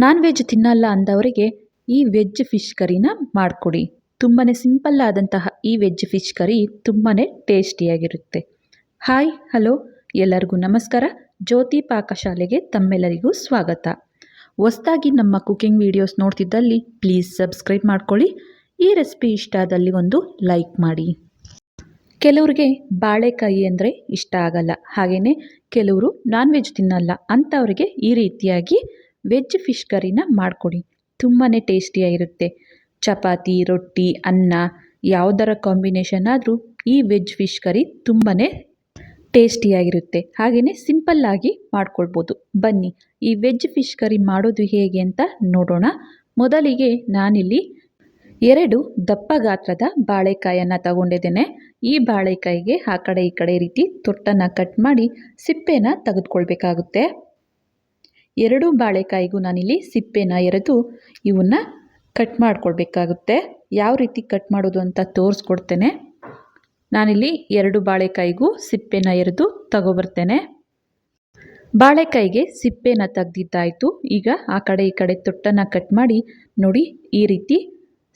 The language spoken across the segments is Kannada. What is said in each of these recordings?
ನಾನ್ ವೆಜ್ ತಿನ್ನಲ್ಲ ಅಂದವರಿಗೆ ಈ ವೆಜ್ ಫಿಶ್ ಕರಿನ ಮಾಡಿಕೊಡಿ. ತುಂಬಾ ಸಿಂಪಲ್ ಆದಂತಹ ಈ ವೆಜ್ ಫಿಶ್ ಕರಿ ತುಂಬಾ ಟೇಸ್ಟಿಯಾಗಿರುತ್ತೆ ಹಾಯ್ ಹಲೋ ಎಲ್ಲರಿಗೂ ನಮಸ್ಕಾರ. ಜ್ಯೋತಿ ಪಾಕಶಾಲೆಗೆ ತಮ್ಮೆಲ್ಲರಿಗೂ ಸ್ವಾಗತ. ಹೊಸ್ದಾಗಿ ನಮ್ಮ ಕುಕಿಂಗ್ ವಿಡಿಯೋಸ್ ನೋಡ್ತಿದ್ದಲ್ಲಿ ಪ್ಲೀಸ್ ಸಬ್ಸ್ಕ್ರೈಬ್ ಮಾಡ್ಕೊಳ್ಳಿ. ಈ ರೆಸಿಪಿ ಇಷ್ಟ ಆದಲ್ಲಿ ಒಂದು ಲೈಕ್ ಮಾಡಿ. ಕೆಲವ್ರಿಗೆ ಬಾಳೆಕಾಯಿ ಅಂದರೆ ಇಷ್ಟ ಆಗಲ್ಲ. ಹಾಗೆಯೇ ಕೆಲವರು ನಾನ್ ವೆಜ್ ತಿನ್ನಲ್ಲ ಅಂಥವ್ರಿಗೆ ಈ ರೀತಿಯಾಗಿ ವೆಜ್ ಫಿಶ್ ಕರಿನ ಮಾಡಿಕೊಡಿ. ತುಂಬಾ ಟೇಸ್ಟಿಯಾಗಿರುತ್ತೆ ಚಪಾತಿ, ರೊಟ್ಟಿ, ಅನ್ನ, ಯಾವುದರ ಕಾಂಬಿನೇಷನ್ ಆದರೂ ಈ ವೆಜ್ ಫಿಶ್ ಕರಿ ತುಂಬಾ ಟೇಸ್ಟಿಯಾಗಿರುತ್ತೆ ಹಾಗೆಯೇ ಸಿಂಪಲ್ಲಾಗಿ ಮಾಡ್ಕೊಳ್ಬೋದು. ಬನ್ನಿ, ಈ ವೆಜ್ ಫಿಶ್ ಕರಿ ಮಾಡೋದು ಹೇಗೆ ಅಂತ ನೋಡೋಣ. ಮೊದಲಿಗೆ ನಾನಿಲ್ಲಿ ಎರಡು ದಪ್ಪ ಗಾತ್ರದ ಬಾಳೆಕಾಯನ್ನು ತಗೊಂಡಿದ್ದೇನೆ. ಈ ಬಾಳೆಕಾಯಿಗೆ ಆ ಕಡೆ ಈ ಕಡೆ ರೀತಿ ತೊಟ್ಟನ್ನು ಕಟ್ ಮಾಡಿ ಸಿಪ್ಪೆನ ತೆಗೆದುಕೊಳ್ಬೇಕಾಗುತ್ತೆ. ಎರಡು ಬಾಳೆಕಾಯಿಗೂ ನಾನಿಲ್ಲಿ ಸಿಪ್ಪೆನ ಎರೆದು ಇವನ್ನ ಕಟ್ ಮಾಡ್ಕೊಳ್ಬೇಕಾಗುತ್ತೆ. ಯಾವ ರೀತಿ ಕಟ್ ಮಾಡೋದು ಅಂತ ತೋರಿಸ್ಕೊಡ್ತೇನೆ. ನಾನಿಲ್ಲಿ ಎರಡು ಬಾಳೆಕಾಯಿಗೂ ಸಿಪ್ಪೆನ ಎರೆದು ತಗೊಬರ್ತೇನೆ. ಬಾಳೆಕಾಯಿಗೆ ಸಿಪ್ಪೆನ ತೆಗ್ದಿದ್ದಾಯಿತು. ಈಗ ಆ ಕಡೆ ಈ ಕಡೆ ತೊಟ್ಟನ್ನು ಕಟ್ ಮಾಡಿ ನೋಡಿ ಈ ರೀತಿ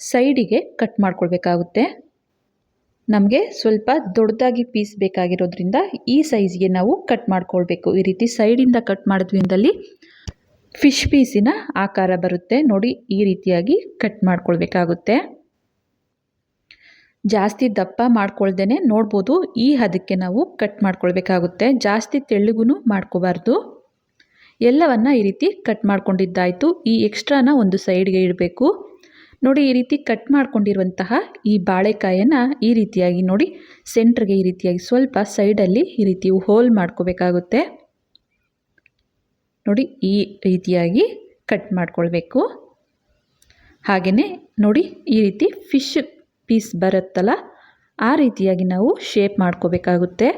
ಸೈಡಿಗೆ ಕಟ್ ಮಾಡ್ಕೊಳ್ಬೇಕಾಗುತ್ತೆ. ನಮಗೆ ಸ್ವಲ್ಪ ದೊಡ್ಡದಾಗಿ ಪೀಸ್ ಬೇಕಾಗಿರೋದ್ರಿಂದ ಈ ಸೈಜ್ಗೆ ನಾವು ಕಟ್ ಮಾಡ್ಕೊಳ್ಬೇಕು. ಈ ರೀತಿ ಸೈಡಿಂದ ಕಟ್ ಮಾಡಿದ್ವಿಂದಲ್ಲಿ ಫಿಶ್ ಪೀಸಿನ ಆಕಾರ ಬರುತ್ತೆ. ನೋಡಿ, ಈ ರೀತಿಯಾಗಿ ಕಟ್ ಮಾಡ್ಕೊಳ್ಬೇಕಾಗುತ್ತೆ. ಜಾಸ್ತಿ ದಪ್ಪ ಮಾಡ್ಕೊಳ್ದೇ ನೋಡ್ಬೋದು. ಈ ಹದಕ್ಕೆ ನಾವು ಕಟ್ ಮಾಡ್ಕೊಳ್ಬೇಕಾಗುತ್ತೆ. ಜಾಸ್ತಿ ತೆಳ್ಳಗೂ ಮಾಡ್ಕೋಬಾರ್ದು. ಎಲ್ಲವನ್ನು ಈ ರೀತಿ ಕಟ್ ಮಾಡ್ಕೊಂಡಿದ್ದಾಯಿತು. ಈ ಎಕ್ಸ್ಟ್ರಾನ ಒಂದು ಸೈಡ್ಗೆ ಇಡಬೇಕು. ನೋಡಿ, ಈ ರೀತಿ ಕಟ್ ಮಾಡ್ಕೊಂಡಿರುವಂತಹ ಈ ಬಾಳೆಕಾಯನ್ನು ಈ ರೀತಿಯಾಗಿ ನೋಡಿ, ಸೆಂಟ್ರಿಗೆ ಈ ರೀತಿಯಾಗಿ ಸ್ವಲ್ಪ ಸೈಡಲ್ಲಿ ಈ ರೀತಿ ಹೋಲ್ ಮಾಡ್ಕೋಬೇಕಾಗುತ್ತೆ. ನೋಡಿ ಈ ರೀತಿಯಾಗಿ ಕಟ್ ಮಾಡ್ಕೊಳ್ಬೇಕು. ಹಾಗೆಯೇ ನೋಡಿ ಈ ರೀತಿ ಫಿಶ್ ಪೀಸ್ ಬರುತ್ತಲ್ಲ, ಆ ರೀತಿಯಾಗಿ ನಾವು ಶೇಪ್ ಮಾಡ್ಕೋಬೇಕಾಗುತ್ತೆ.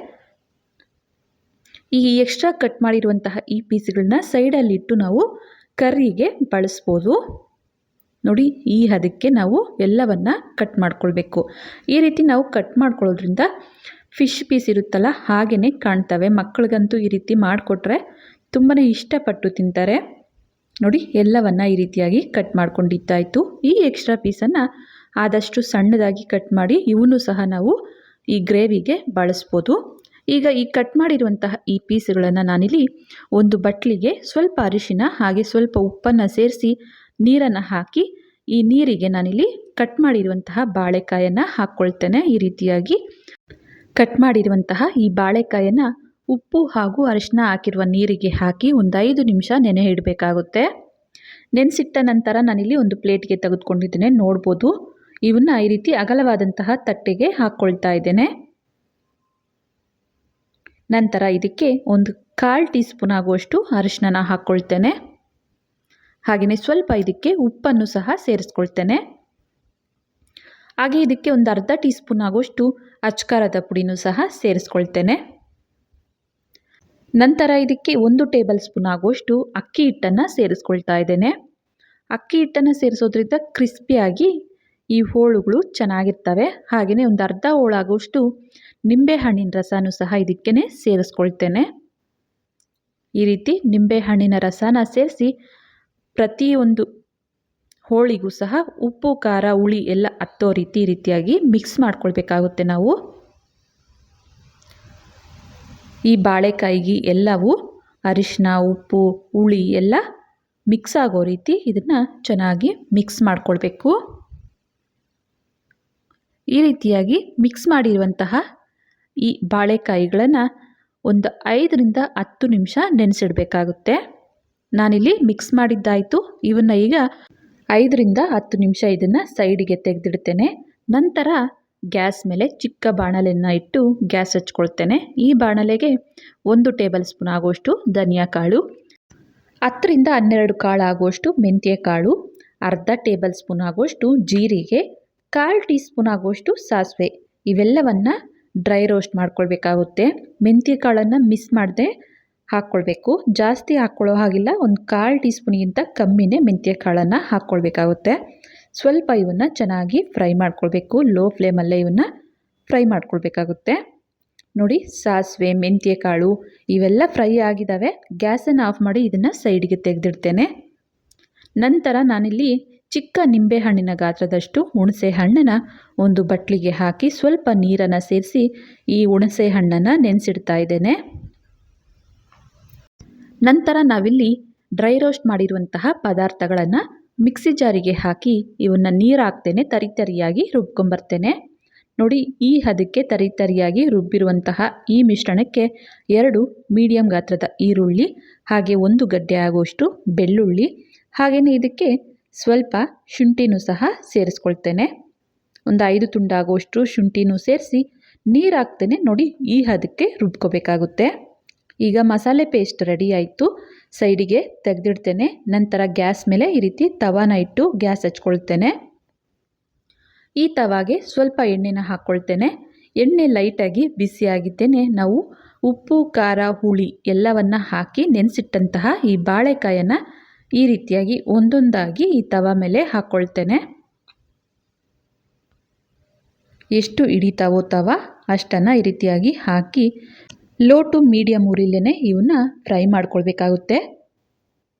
ಈ ಎಕ್ಸ್ಟ್ರಾ ಕಟ್ ಮಾಡಿರುವಂತಹ ಈ ಪೀಸ್ಗಳನ್ನ ಸೈಡಲ್ಲಿಟ್ಟು ನಾವು ಕರ್ರಿಗೆ ಬಳಸ್ಬೋದು. ನೋಡಿ ಈ ಹದಕ್ಕೆ ನಾವು ಎಲ್ಲವನ್ನು ಕಟ್ ಮಾಡ್ಕೊಳ್ಬೇಕು. ಈ ರೀತಿ ನಾವು ಕಟ್ ಮಾಡ್ಕೊಳ್ಳೋದ್ರಿಂದ ಫಿಶ್ ಪೀಸ್ ಇರುತ್ತಲ್ಲ, ಹಾಗೆಯೇ ಕಾಣ್ತವೆ. ಮಕ್ಕಳಿಗಂತೂ ಈ ರೀತಿ ಮಾಡಿಕೊಟ್ರೆ ತುಂಬಾ ಇಷ್ಟಪಟ್ಟು ತಿಂತಾರೆ. ನೋಡಿ, ಎಲ್ಲವನ್ನು ಈ ರೀತಿಯಾಗಿ ಕಟ್ ಮಾಡ್ಕೊಂಡಿದ್ದಾಯಿತು. ಈ ಎಕ್ಸ್ಟ್ರಾ ಪೀಸನ್ನು ಆದಷ್ಟು ಸಣ್ಣದಾಗಿ ಕಟ್ ಮಾಡಿ ಇವನ್ನೂ ಸಹ ನಾವು ಈ ಗ್ರೇವಿಗೆ ಬಳಸ್ಬೋದು. ಈಗ ಈ ಕಟ್ ಮಾಡಿರುವಂತಹ ಈ ಪೀಸ್ಗಳನ್ನು ನಾನಿಲ್ಲಿ ಒಂದು ಬಟ್ಲಿಗೆ ಸ್ವಲ್ಪ ಅರಿಶಿನ ಹಾಗೆ ಸ್ವಲ್ಪ ಉಪ್ಪನ್ನು ಸೇರಿಸಿ ನೀರನ್ನು ಹಾಕಿ ಈ ನೀರಿಗೆ ನಾನಿಲ್ಲಿ ಕಟ್ ಮಾಡಿರುವಂತಹ ಬಾಳೆಕಾಯನ್ನು ಹಾಕ್ಕೊಳ್ತೇನೆ ಈ ರೀತಿಯಾಗಿ ಕಟ್ ಮಾಡಿರುವಂತಹ ಈ ಬಾಳೆಕಾಯನ್ನು ಉಪ್ಪು ಹಾಗೂ ಅರಿಶಿನ ಹಾಕಿರುವ ನೀರಿಗೆ ಹಾಕಿ ಒಂದು ಐದು ನಿಮಿಷ ನೆನೆ ಇಡಬೇಕಾಗುತ್ತೆ. ನೆನೆಸಿಟ್ಟ ನಂತರ ನಾನಿಲ್ಲಿ ಒಂದು ಪ್ಲೇಟ್ಗೆ ತೆಗೆದುಕೊಂಡಿದ್ದೇನೆ. ನೋಡ್ಬೋದು. ಇವನ್ನ ಈ ರೀತಿ ಅಗಲವಾದಂತಹ ತಟ್ಟೆಗೆ ಹಾಕ್ಕೊಳ್ತಾ ಇದ್ದೇನೆ. ನಂತರ ಇದಕ್ಕೆ ಒಂದು ಕಾಲು ಟೀ ಸ್ಪೂನ್ ಆಗುವಷ್ಟು ಅರಿಶಿನ ಹಾಕ್ಕೊಳ್ತೇನೆ ಹಾಗೆಯೇ ಸ್ವಲ್ಪ ಇದಕ್ಕೆ ಉಪ್ಪನ್ನು ಸಹ ಸೇರಿಸ್ಕೊಳ್ತೇನೆ. ಹಾಗೆ ಇದಕ್ಕೆ ಒಂದು ಅರ್ಧ ಟೀ ಸ್ಪೂನ್ ಆಗುವಷ್ಟು ಅಚ್ಕಾರದ ಪುಡಿನೂ ಸಹ ಸೇರಿಸ್ಕೊಳ್ತೇನೆ. ನಂತರ ಇದಕ್ಕೆ ಒಂದು ಟೇಬಲ್ ಸ್ಪೂನ್ ಆಗುವಷ್ಟು ಅಕ್ಕಿ ಹಿಟ್ಟನ್ನು ಸೇರಿಸ್ಕೊಳ್ತಾ ಇದ್ದೇನೆ. ಅಕ್ಕಿ ಹಿಟ್ಟನ್ನು ಸೇರಿಸೋದ್ರಿಂದ ಕ್ರಿಸ್ಪಿಯಾಗಿ ಈ ಹೋಳುಗಳು ಚೆನ್ನಾಗಿರ್ತವೆ. ಹಾಗೆಯೇ ಒಂದು ಅರ್ಧ ಹೋಳಾಗುವಷ್ಟು ನಿಂಬೆಹಣ್ಣಿನ ರಸನೂ ಸಹ ಇದಕ್ಕೇ ಸೇರಿಸ್ಕೊಳ್ತೇನೆ. ಈ ರೀತಿ ನಿಂಬೆಹಣ್ಣಿನ ರಸನ ಸೇರಿಸಿ ಪ್ರತಿಯೊಂದು ಹೋಳಿಗೂ ಸಹ ಉಪ್ಪು, ಖಾರ, ಹುಳಿ ಎಲ್ಲ ಹತ್ತೋ ರೀತಿ ರೀತಿಯಾಗಿ ಮಿಕ್ಸ್ ಮಾಡ್ಕೊಳ್ಬೇಕಾಗುತ್ತೆ ನಾವು. ಈ ಬಾಳೆಕಾಯಿಗೆ ಎಲ್ಲವೂ ಅರಿಶಿನ, ಉಪ್ಪು, ಹುಳಿ ಎಲ್ಲ ಮಿಕ್ಸ್ ಆಗೋ ರೀತಿ ಇದನ್ನು ಚೆನ್ನಾಗಿ ಮಿಕ್ಸ್ ಮಾಡ್ಕೊಳ್ಬೇಕು. ಈ ರೀತಿಯಾಗಿ ಮಿಕ್ಸ್ ಮಾಡಿರುವಂತಹ ಈ ಬಾಳೆಕಾಯಿಗಳನ್ನು ಒಂದು ಐದರಿಂದ ಹತ್ತು ನಿಮಿಷ ನೆನೆಸಿಡಬೇಕಾಗುತ್ತೆ. ನಾನಿಲ್ಲಿ ಮಿಕ್ಸ್ ಮಾಡಿದ್ದಾಯಿತು. ಇವನ್ನ ಈಗ ಐದರಿಂದ ಹತ್ತು ನಿಮಿಷ ಇದನ್ನು ಸೈಡಿಗೆ ತೆಗೆದಿಡ್ತೇನೆ. ನಂತರ ಗ್ಯಾಸ್ ಮೇಲೆ ಚಿಕ್ಕ ಬಾಣಲೆಯನ್ನು ಇಟ್ಟು ಗ್ಯಾಸ್ ಹಚ್ಕೊಳ್ತೇನೆ. ಈ ಬಾಣಲೆಗೆ ಒಂದು ಟೇಬಲ್ ಸ್ಪೂನ್ ಆಗುವಷ್ಟು ಧನಿಯಾ ಕಾಳು, ಹತ್ತರಿಂದ ಹನ್ನೆರಡು ಕಾಳು ಆಗುವಷ್ಟು ಮೆಂತ್ಯ ಕಾಳು, ಅರ್ಧ ಟೇಬಲ್ ಸ್ಪೂನ್ ಆಗುವಷ್ಟು ಜೀರಿಗೆ, ಕಾಲು ಟೀ ಸ್ಪೂನ್ ಆಗುವಷ್ಟು ಸಾಸಿವೆ. ಇವೆಲ್ಲವನ್ನು ಡ್ರೈ ರೋಸ್ಟ್ ಮಾಡ್ಕೊಳ್ಬೇಕಾಗುತ್ತೆ. ಮೆಂತ್ಯ ಕಾಳನ್ನು ಮಿಸ್ ಮಾಡದೆ ಹಾಕ್ಕೊಳ್ಬೇಕು. ಜಾಸ್ತಿ ಹಾಕ್ಕೊಳ್ಳೋ ಹಾಗಿಲ್ಲ. ಒಂದು ಕಾಲು ಟೀ ಸ್ಪೂನಿಗಿಂತ ಕಮ್ಮಿನೇ ಮೆಂತ್ಯ ಕಾಳನ್ನು ಹಾಕ್ಕೊಳ್ಬೇಕಾಗುತ್ತೆ. ಸ್ವಲ್ಪ ಇವನ್ನು ಚೆನ್ನಾಗಿ ಫ್ರೈ ಮಾಡ್ಕೊಳ್ಬೇಕು. ಲೋ ಫ್ಲೇಮಲ್ಲೇ ಇವನ್ನ ಫ್ರೈ ಮಾಡ್ಕೊಳ್ಬೇಕಾಗುತ್ತೆ. ನೋಡಿ, ಸಾಸಿವೆ ಮೆಂತ್ಯ ಕಾಳು ಇವೆಲ್ಲ ಫ್ರೈ ಆಗಿದ್ದಾವೆ ಗ್ಯಾಸನ್ನು ಆಫ್ ಮಾಡಿ ಇದನ್ನು ಸೈಡಿಗೆ ತೆಗೆದಿಡ್ತೇನೆ. ನಂತರ ನಾನಿಲ್ಲಿ ಚಿಕ್ಕ ನಿಂಬೆಹಣ್ಣಿನ ಗಾತ್ರದಷ್ಟು ಹುಣಸೆ ಹಣ್ಣನ್ನು ಒಂದು ಬಟ್ಲಿಗೆ ಹಾಕಿ ಸ್ವಲ್ಪ ನೀರನ್ನು ಸೇರಿಸಿ ಈ ಹುಣಸೆ ಹಣ್ಣನ್ನು ನೆನೆಸಿಡ್ತಾ ಇದ್ದೇನೆ. ನಂತರ ನಾವಿಲ್ಲಿ ಡ್ರೈ ರೋಸ್ಟ್ ಮಾಡಿರುವಂತಹ ಪದಾರ್ಥಗಳನ್ನು ಮಿಕ್ಸಿ ಜಾರಿಗೆ ಹಾಕಿ ಇವನ್ನ ನೀರು ಹಾಕ್ತೇನೆ ತರಿ ತರಿಯಾಗಿ ರುಬ್ಕೊಂಬರ್ತೇನೆ. ನೋಡಿ, ಈ ಹದಕ್ಕೆ ತರಿ ತರಿಯಾಗಿ ರುಬ್ಬಿರುವಂತಹ ಈ ಮಿಶ್ರಣಕ್ಕೆ ಎರಡು ಮೀಡಿಯಂ ಗಾತ್ರದ ಈರುಳ್ಳಿ, ಹಾಗೆ ಒಂದು ಗಡ್ಡೆ ಆಗುವಷ್ಟು ಬೆಳ್ಳುಳ್ಳಿ ಹಾಗೆಯೇ ಇದಕ್ಕೆ ಸ್ವಲ್ಪ ಶುಂಠಿನೂ ಸಹ ಸೇರಿಸ್ಕೊಳ್ತೇನೆ. ಒಂದು ಐದು ತುಂಡಾಗುವಷ್ಟು ಶುಂಠಿನೂ ಸೇರಿಸಿ ನೀರು ಹಾಕ್ತೇನೆ ನೋಡಿ, ಈ ಹದಕ್ಕೆ ರುಬ್ಕೋಬೇಕಾಗುತ್ತೆ. ಈಗ ಮಸಾಲೆ ಪೇಸ್ಟ್ ರೆಡಿ ಆಯಿತು. ಸೈಡಿಗೆ ತೆಗೆದಿಡ್ತೇನೆ. ನಂತರ ಗ್ಯಾಸ್ ಮೇಲೆ ಈ ರೀತಿ ತವಾನ ಇಟ್ಟು ಗ್ಯಾಸ್ ಹಚ್ಕೊಳ್ತೇನೆ. ಈ ತವಾಗೆ ಸ್ವಲ್ಪ ಎಣ್ಣೆನ ಹಾಕ್ಕೊಳ್ತೇನೆ ಎಣ್ಣೆ ಲೈಟಾಗಿ ಬಿಸಿಯಾಗಿದ್ದೇನೆ ನಾವು ಉಪ್ಪು, ಖಾರ, ಹುಳಿ ಎಲ್ಲವನ್ನು ಹಾಕಿ ನೆನೆಸಿಟ್ಟಂತಹ ಈ ಬಾಳೆಕಾಯನ್ನು ಈ ರೀತಿಯಾಗಿ ಒಂದೊಂದಾಗಿ ಈ ತವ ಮೇಲೆ ಹಾಕ್ಕೊಳ್ತೇನೆ ಎಷ್ಟು ಹಿಡಿತಾವೋ ತವ ಅಷ್ಟನ್ನು ಈ ರೀತಿಯಾಗಿ ಹಾಕಿ ಲೋ ಟು ಮೀಡಿಯಮ್ ಊರಿಲ್ಲೇ ಇವನ್ನ ಫ್ರೈ ಮಾಡ್ಕೊಳ್ಬೇಕಾಗುತ್ತೆ.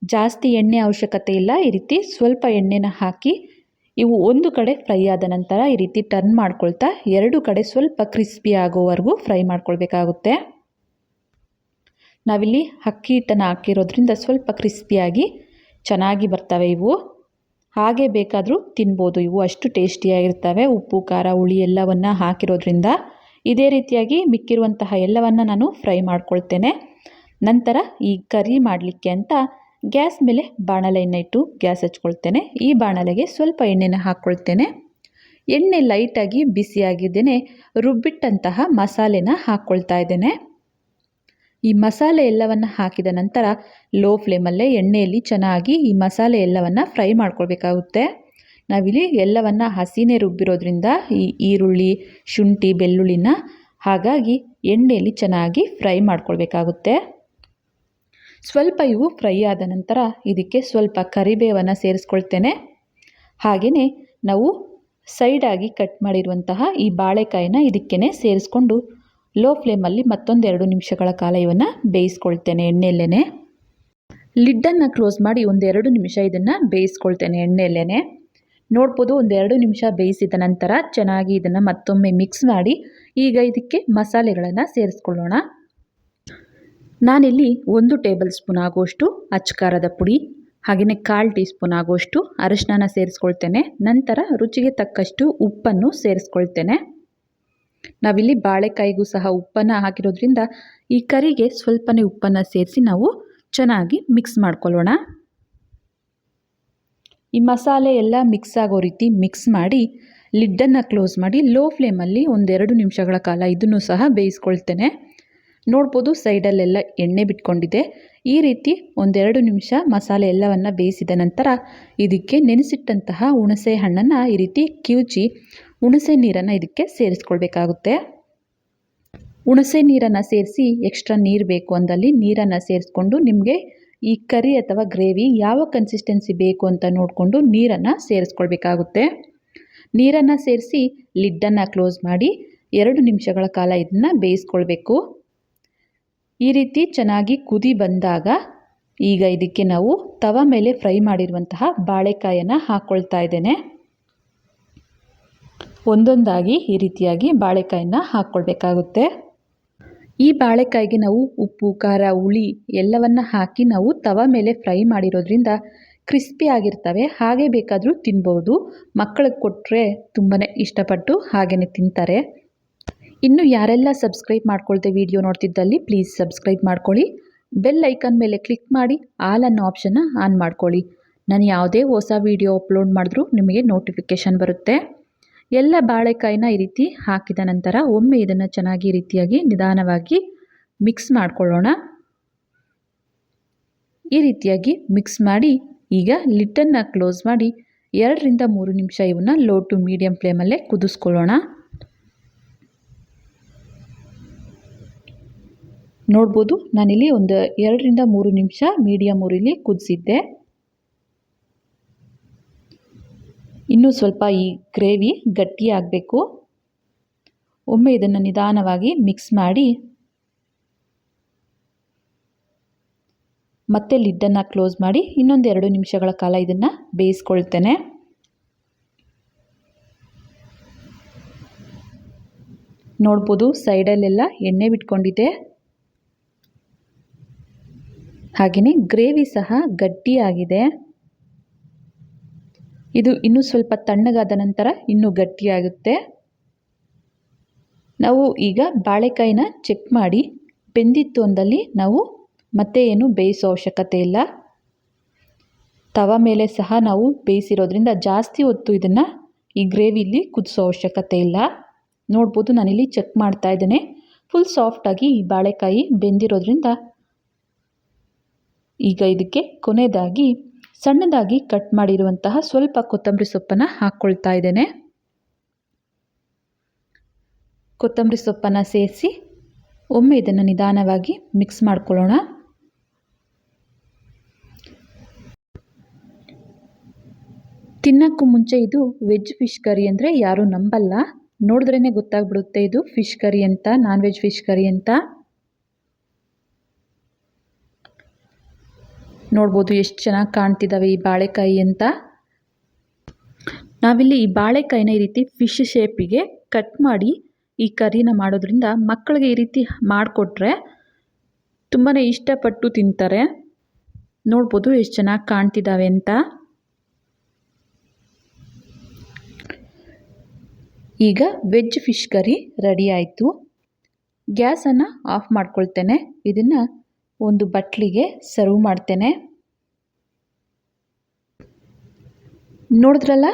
ಜಾಸ್ತಿ ಎಣ್ಣೆ ಅವಶ್ಯಕತೆ ಇಲ್ಲ, ಈ ರೀತಿ ಸ್ವಲ್ಪ ಎಣ್ಣೆನ ಹಾಕಿ ಇವು ಒಂದು ಕಡೆ ಫ್ರೈ ಆದ ನಂತರ ಈ ರೀತಿ ಟರ್ನ್ ಮಾಡ್ಕೊಳ್ತಾ ಎರಡು ಕಡೆ ಸ್ವಲ್ಪ ಕ್ರಿಸ್ಪಿ ಆಗೋವರೆಗೂ ಫ್ರೈ ಮಾಡ್ಕೊಳ್ಬೇಕಾಗುತ್ತೆ. ನಾವಿಲ್ಲಿ ಅಕ್ಕಿ ಹಿಟ್ಟನ್ನು ಹಾಕಿರೋದ್ರಿಂದ ಸ್ವಲ್ಪ ಕ್ರಿಸ್ಪಿಯಾಗಿ ಚೆನ್ನಾಗಿ ಬರ್ತವೆ ಇವು. ಹಾಗೆ ಬೇಕಾದರೂ ತಿನ್ಬೋದು, ಇವು ಅಷ್ಟು ಟೇಸ್ಟಿಯಾಗಿರ್ತವೆ. ಉಪ್ಪು, ಖಾರ, ಹುಳಿ ಎಲ್ಲವನ್ನು ಹಾಕಿರೋದ್ರಿಂದ ಇದೇ ರೀತಿಯಾಗಿ ಮಿಕ್ಕಿರುವಂತಹ ಎಲ್ಲವನ್ನು ನಾನು ಫ್ರೈ ಮಾಡ್ಕೊಳ್ತೇನೆ. ನಂತರ ಈ ಕರಿ ಮಾಡಲಿಕ್ಕೆ ಅಂತ ಗ್ಯಾಸ್ ಮೇಲೆ ಬಾಣಲೆಯನ್ನು ಇಟ್ಟು ಗ್ಯಾಸ್ ಹಚ್ಕೊಳ್ತೇನೆ. ಈ ಬಾಣಲೆಗೆ ಸ್ವಲ್ಪ ಎಣ್ಣೆನ ಹಾಕ್ಕೊಳ್ತೇನೆ ಎಣ್ಣೆ ಲೈಟಾಗಿ ಬಿಸಿಯಾಗಿದ್ದೇನೆ. ರುಬ್ಬಿಟ್ಟಂತಹ ಮಸಾಲೆನ ಹಾಕ್ಕೊಳ್ತಾ ಇದ್ದೇನೆ. ಈ ಮಸಾಲೆ ಎಲ್ಲವನ್ನು ಹಾಕಿದ ನಂತರ ಲೋ ಫ್ಲೇಮಲ್ಲೇ ಎಣ್ಣೆಯಲ್ಲಿ ಚೆನ್ನಾಗಿ ಈ ಮಸಾಲೆ ಎಲ್ಲವನ್ನು ಫ್ರೈ ಮಾಡ್ಕೊಳ್ಬೇಕಾಗುತ್ತೆ. ನಾವಿಲ್ಲಿ ಎಲ್ಲವನ್ನ ಹಸಿನೇ ರುಬ್ಬಿರೋದ್ರಿಂದ ಈ ಈರುಳ್ಳಿ, ಶುಂಠಿ, ಬೆಳ್ಳುಳ್ಳಿನ ಹಾಗಾಗಿ ಎಣ್ಣೆಯಲ್ಲಿ ಚೆನ್ನಾಗಿ ಫ್ರೈ ಮಾಡ್ಕೊಳ್ಬೇಕಾಗುತ್ತೆ. ಸ್ವಲ್ಪ ಇವು ಫ್ರೈ ಆದ ನಂತರ ಇದಕ್ಕೆ ಸ್ವಲ್ಪ ಕರಿಬೇವನ್ನು ಸೇರಿಸ್ಕೊಳ್ತೇನೆ. ಹಾಗೆಯೇ ನಾವು ಸೈಡಾಗಿ ಕಟ್ ಮಾಡಿರುವಂತಹ ಈ ಬಾಳೆಕಾಯಿನ ಇದಕ್ಕೇ ಸೇರಿಸ್ಕೊಂಡು ಲೋ ಫ್ಲೇಮಲ್ಲಿ ಮತ್ತೊಂದೆರಡು ನಿಮಿಷಗಳ ಕಾಲ ಇವನ್ನು ಬೇಯಿಸ್ಕೊಳ್ತೇನೆ ಎಣ್ಣೆಯಲ್ಲೇ ಲಿಡ್ಡನ್ನು ಕ್ಲೋಸ್ ಮಾಡಿ ಒಂದೆರಡು ನಿಮಿಷ ಇದನ್ನು ಬೇಯಿಸ್ಕೊಳ್ತೇನೆ ಎಣ್ಣೆಯಲ್ಲೇ ನೋಡ್ಬೋದು ಒಂದೆರಡು ನಿಮಿಷ ಬೇಯಿಸಿದ ನಂತರ ಚೆನ್ನಾಗಿ ಇದನ್ನು ಮತ್ತೊಮ್ಮೆ ಮಿಕ್ಸ್ ಮಾಡಿ, ಈಗ ಇದಕ್ಕೆ ಮಸಾಲೆಗಳನ್ನು ಸೇರಿಸ್ಕೊಳ್ಳೋಣ. ನಾನಿಲ್ಲಿ ಒಂದು ಟೇಬಲ್ ಸ್ಪೂನ್ ಆಗುವಷ್ಟು ಅಚ್ಕಾರದ ಪುಡಿ ಹಾಗೆಯೇ ಕಾಲು ಟೀ ಸ್ಪೂನ್ ಆಗುವಷ್ಟು ಅರಶಿನ ಸೇರಿಸ್ಕೊಳ್ತೇನೆ, ನಂತರ ರುಚಿಗೆ ತಕ್ಕಷ್ಟು ಉಪ್ಪನ್ನು ಸೇರಿಸ್ಕೊಳ್ತೇನೆ. ನಾವಿಲ್ಲಿ ಬಾಳೆಕಾಯಿಗೂ ಸಹ ಉಪ್ಪನ್ನು ಹಾಕಿರೋದ್ರಿಂದ ಈ ಕರಿಗೆ ಸ್ವಲ್ಪನೇ ಉಪ್ಪನ್ನು ಸೇರಿಸಿ ನಾವು ಚೆನ್ನಾಗಿ ಮಿಕ್ಸ್ ಮಾಡ್ಕೊಳ್ಳೋಣ. ಈ ಮಸಾಲೆ ಎಲ್ಲ ಮಿಕ್ಸ್ ಆಗೋ ರೀತಿ ಮಿಕ್ಸ್ ಮಾಡಿ ಲಿಡ್ಡನ್ನು ಕ್ಲೋಸ್ ಮಾಡಿ ಲೋ ಫ್ಲೇಮಲ್ಲಿ ಒಂದೆರಡು ನಿಮಿಷಗಳ ಕಾಲ ಇದನ್ನು ಸಹ ಬೇಯಿಸ್ಕೊಳ್ತೇನೆ. ನೋಡ್ಬೋದು ಸೈಡಲ್ಲೆಲ್ಲ ಎಣ್ಣೆ ಬಿಟ್ಕೊಂಡಿದೆ. ಈ ರೀತಿ ಒಂದೆರಡು ನಿಮಿಷ ಮಸಾಲೆ ಎಲ್ಲವನ್ನು ಬೇಯಿಸಿದ ನಂತರ ಇದಕ್ಕೆ ನೆನೆಸಿಟ್ಟಂತಹ ಹುಣಸೆ ಹಣ್ಣನ್ನು ಈ ರೀತಿ ಕಿವುಚಿ ಹುಣಸೆ ನೀರನ್ನು ಇದಕ್ಕೆ ಸೇರಿಸ್ಕೊಳ್ಬೇಕಾಗುತ್ತೆ. ಹುಣಸೆ ನೀರನ್ನು ಸೇರಿಸಿ ಎಕ್ಸ್ಟ್ರಾ ನೀರು ಬೇಕು ಅಂದಲ್ಲಿ ನೀರನ್ನು ಸೇರಿಸ್ಕೊಂಡು ನಿಮಗೆ ಈ ಕರಿ ಅಥವಾ ಗ್ರೇವಿ ಯಾವ ಕನ್ಸಿಸ್ಟೆನ್ಸಿ ಬೇಕು ಅಂತ ನೋಡಿಕೊಂಡು ನೀರನ್ನು ಸೇರಿಸ್ಕೊಳ್ಬೇಕಾಗುತ್ತೆ. ನೀರನ್ನು ಸೇರಿಸಿ ಲಿಡ್ಡನ್ನು ಕ್ಲೋಸ್ ಮಾಡಿ ಎರಡು ನಿಮಿಷಗಳ ಕಾಲ ಇದನ್ನು ಬೇಯಿಸ್ಕೊಳ್ಬೇಕು. ಈ ರೀತಿ ಚೆನ್ನಾಗಿ ಕುದಿ ಬಂದಾಗ ಈಗ ಇದಕ್ಕೆ ನಾವು ತವ ಮೇಲೆ ಫ್ರೈ ಮಾಡಿರುವಂತಹ ಬಾಳೆಕಾಯನ್ನು ಹಾಕ್ಕೊಳ್ತಾ ಇದ್ದೇನೆ. ಒಂದೊಂದಾಗಿ ಈ ರೀತಿಯಾಗಿ ಬಾಳೆಕಾಯಿನ ಹಾಕ್ಕೊಳ್ಬೇಕಾಗುತ್ತೆ ಈ ಬಾಳೆಕಾಯಿಗೆ ನಾವು ಉಪ್ಪು, ಖಾರ, ಹುಳಿ ಎಲ್ಲವನ್ನು ಹಾಕಿ ನಾವು ತವ ಮೇಲೆ ಫ್ರೈ ಮಾಡಿರೋದ್ರಿಂದ ಕ್ರಿಸ್ಪಿ ಆಗಿರ್ತವೆ. ಹಾಗೆ ಬೇಕಾದರೂ ತಿನ್ಬೋದು. ಮಕ್ಕಳಿಗೆ ಕೊಟ್ಟರೆ ತುಂಬಾ ಇಷ್ಟಪಟ್ಟು ಹಾಗೆಯೇ ತಿಂತಾರೆ. ಇನ್ನು ಯಾರೆಲ್ಲ ಸಬ್ಸ್ಕ್ರೈಬ್ ಮಾಡ್ಕೊಳ್ತೇವೆ ವಿಡಿಯೋ ನೋಡ್ತಿದ್ದಲ್ಲಿ ಪ್ಲೀಸ್ ಸಬ್ಸ್ಕ್ರೈಬ್ ಮಾಡ್ಕೊಳ್ಳಿ. ಬೆಲ್ ಐಕನ್ ಮೇಲೆ ಕ್ಲಿಕ್ ಮಾಡಿ ಆಲ್ ಅನ್ನೋ ಆಪ್ಷನ್ನ ಆನ್ ಮಾಡ್ಕೊಳ್ಳಿ. ನಾನು ಯಾವುದೇ ಹೊಸ ವಿಡಿಯೋ ಅಪ್ಲೋಡ್ ಮಾಡಿದ್ರೂ ನಿಮಗೆ ನೋಟಿಫಿಕೇಷನ್ ಬರುತ್ತೆ. ಎಲ್ಲ ಬಾಳೆಕಾಯಿನ ಈ ರೀತಿ ಹಾಕಿದ ನಂತರ ಒಮ್ಮೆ ಇದನ್ನು ಚೆನ್ನಾಗಿ ರೀತಿಯಾಗಿ ನಿಧಾನವಾಗಿ ಮಿಕ್ಸ್ ಮಾಡಿಕೊಳ್ಳೋಣ. ಈ ರೀತಿಯಾಗಿ ಮಿಕ್ಸ್ ಮಾಡಿ ಈಗ ಲಿಟ್ಟನ್ನು ಕ್ಲೋಸ್ ಮಾಡಿ ಎರಡರಿಂದ ಮೂರು ನಿಮಿಷ ಇವನ್ನ ಲೋ ಟು ಮೀಡಿಯಂ ಫ್ಲೇಮಲ್ಲೇ ಕುದಿಸ್ಕೊಳ್ಳೋಣ. ನೋಡ್ಬೋದು ನಾನಿಲ್ಲಿ ಒಂದು ಎರಡರಿಂದ ಮೂರು ನಿಮಿಷ ಮೀಡಿಯಮ್ ಊರಿಲಿ ಕುದಿಸಿದ್ದೆ. ಇನ್ನೂ ಸ್ವಲ್ಪ ಈ ಗ್ರೇವಿ ಗಟ್ಟಿಯಾಗಬೇಕು. ಒಮ್ಮೆ ಇದನ್ನು ನಿಧಾನವಾಗಿ ಮಿಕ್ಸ್ ಮಾಡಿ. ಮತ್ತೆ ಲಿಡ್ಡನ್ನು ಕ್ಲೋಸ್ ಮಾಡಿ. ಇನ್ನೊಂದು ಎರಡು ನಿಮಿಷಗಳ ಕಾಲ ಇದನ್ನು ಬೇಯಿಸ್ಕೊಳ್ತೇನೆ. ನೋಡ್ಬೋದು ಸೈಡಲ್ಲೆಲ್ಲ ಎಣ್ಣೆ ಬಿಟ್ಕೊಂಡಿದೆ. ಹಾಗೆಯೇ ಗ್ರೇವಿ ಸಹ ಗಟ್ಟಿಯಾಗಿದೆ. ಇದು ಇನ್ನೂ ಸ್ವಲ್ಪ ತಣ್ಣಗಾದ ನಂತರ ಇನ್ನೂ ಗಟ್ಟಿಯಾಗುತ್ತೆ. ನಾವು ಈಗ ಬಾಳೆಕಾಯಿನ ಚೆಕ್ ಮಾಡಿ ಬೆಂದಿತ್ತು ಅಂದಲ್ಲಿ ನಾವು ಮತ್ತೆ ಏನು ಬೇಯಿಸೋ ಅವಶ್ಯಕತೆ ಇಲ್ಲ. ತವ ಮೇಲೆ ಸಹ ನಾವು ಬೇಯಿಸಿರೋದ್ರಿಂದ ಜಾಸ್ತಿ ಹೊತ್ತು ಇದನ್ನು ಈ ಗ್ರೇವಿಲಿ ಕುದಿಸೋ ಅವಶ್ಯಕತೆ ಇಲ್ಲ. ನೋಡ್ಬೋದು ನಾನಿಲ್ಲಿ ಚೆಕ್ ಮಾಡ್ತಾ ಇದ್ದೇನೆ. ಫುಲ್ ಸಾಫ್ಟಾಗಿ ಈ ಬಾಳೆಕಾಯಿ ಬೆಂದಿರೋದ್ರಿಂದ ಈಗ ಇದಕ್ಕೆ ಕೊನೆಯದಾಗಿ ಸಣ್ಣದಾಗಿ ಕಟ್ ಮಾಡಿರುವಂತಹ ಸ್ವಲ್ಪ ಕೊತ್ತಂಬರಿ ಸೊಪ್ಪನ್ನು ಹಾಕ್ಕೊಳ್ತಾ ಇದ್ದೇನೆ. ಕೊತ್ತಂಬರಿ ಸೊಪ್ಪನ್ನು ಸೇರಿಸಿ ಒಮ್ಮೆ ಇದನ್ನು ನಿಧಾನವಾಗಿ ಮಿಕ್ಸ್ ಮಾಡ್ಕೊಳ್ಳೋಣ. ತಿನ್ನೋಕ್ಕೂ ಮುಂಚೆ ಇದು ವೆಜ್ ಫಿಶ್ ಕರಿ ಅಂದರೆ ಯಾರೂ ನಂಬಲ್ಲ. ನೋಡಿದ್ರೇ ಗೊತ್ತಾಗ್ಬಿಡುತ್ತೆ ಇದು ಫಿಶ್ ಕರಿ ಅಂತ, ನಾನ್ ವೆಜ್ ಫಿಶ್ ಕರಿ ಅಂತ. ನೋಡ್ಬೋದು ಎಷ್ಟು ಚೆನ್ನಾಗಿ ಕಾಣ್ತಿದ್ದಾವೆ ಈ ಬಾಳೆಕಾಯಿ ಅಂತ. ನಾವಿಲ್ಲಿ ಈ ಬಾಳೆಕಾಯಿನ ಈ ರೀತಿ ಫಿಶ್ ಶೇಪಿಗೆ ಕಟ್ ಮಾಡಿ ಈ ಕರಿನ ಮಾಡೋದ್ರಿಂದ ಮಕ್ಕಳಿಗೆ ಈ ರೀತಿ ಮಾಡಿಕೊಟ್ರೆ ತುಂಬಾ ಇಷ್ಟಪಟ್ಟು ತಿಂತಾರೆ. ನೋಡ್ಬೋದು ಎಷ್ಟು ಚೆನ್ನಾಗಿ ಕಾಣ್ತಿದ್ದಾವೆ ಅಂತ. ಈಗ ವೆಜ್ ಫಿಶ್ ಕರಿ ರೆಡಿ ಆಯಿತು. ಗ್ಯಾಸನ್ನು ಆಫ್ ಮಾಡ್ಕೊಳ್ತೇನೆ. ಇದನ್ನು ಒಂದು ಬಟ್ಲಿಗೆ ಸರ್ವ್ ಮಾಡ್ತೇನೆ. ನೋಡಿದ್ರಲ್ಲ?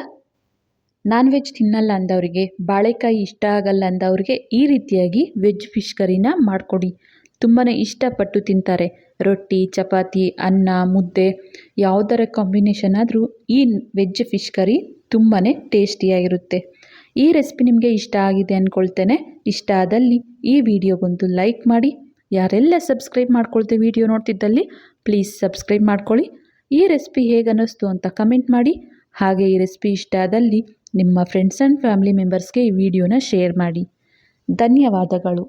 ನಾನ್ ವೆಜ್ ತಿನ್ನಲ್ಲ ಅಂದವರಿಗೆ, ಬಾಳೆಕಾಯಿ ಇಷ್ಟ ಆಗಲ್ಲ ಅಂದವ್ರಿಗೆ ಈ ರೀತಿಯಾಗಿ ವೆಜ್ ಫಿಶ್ ಕರಿನ ಮಾಡಿಕೊಡಿ. ತುಂಬಾ ಇಷ್ಟಪಟ್ಟು ತಿಂತಾರೆ. ರೊಟ್ಟಿ, ಚಪಾತಿ, ಅನ್ನ, ಮುದ್ದೆ, ಯಾವುದರ ಕಾಂಬಿನೇಷನ್ ಆದರೂ ಈ ವೆಜ್ ಫಿಶ್ ಕರಿ ತುಂಬಾ ಟೇಸ್ಟಿಯಾಗಿರುತ್ತೆ ಈ ರೆಸಿಪಿ ನಿಮಗೆ ಇಷ್ಟ ಆಗಿದೆ ಅಂದ್ಕೊಳ್ತೇನೆ ಇಷ್ಟ ಆದಲ್ಲಿ ಈ ವಿಡಿಯೋಗೊಂದು ಲೈಕ್ ಮಾಡಿ. ಯಾರೆಲ್ಲ ಸಬ್ಸ್ಕ್ರೈಬ್ ಮಾಡ್ಕೊಳ್ತೇವೆ ವಿಡಿಯೋ ನೋಡ್ತಿದ್ದಲ್ಲಿ ಪ್ಲೀಸ್ ಸಬ್ಸ್ಕ್ರೈಬ್ ಮಾಡ್ಕೊಳ್ಳಿ. ಈ ರೆಸಿಪಿ ಹೇಗೆ ಅನ್ನಿಸ್ತು ಅಂತ ಕಮೆಂಟ್ ಮಾಡಿ. ಹಾಗೆ ಈ ರೆಸಿಪಿ ಇಷ್ಟ ಆದಲ್ಲಿ ನಿಮ್ಮ ಫ್ರೆಂಡ್ಸ್ ಆ್ಯಂಡ್ ಫ್ಯಾಮಿಲಿ ಮೆಂಬರ್ಸ್ಗೆ ಈ ವಿಡಿಯೋನ ಶೇರ್ ಮಾಡಿ. ಧನ್ಯವಾದಗಳು.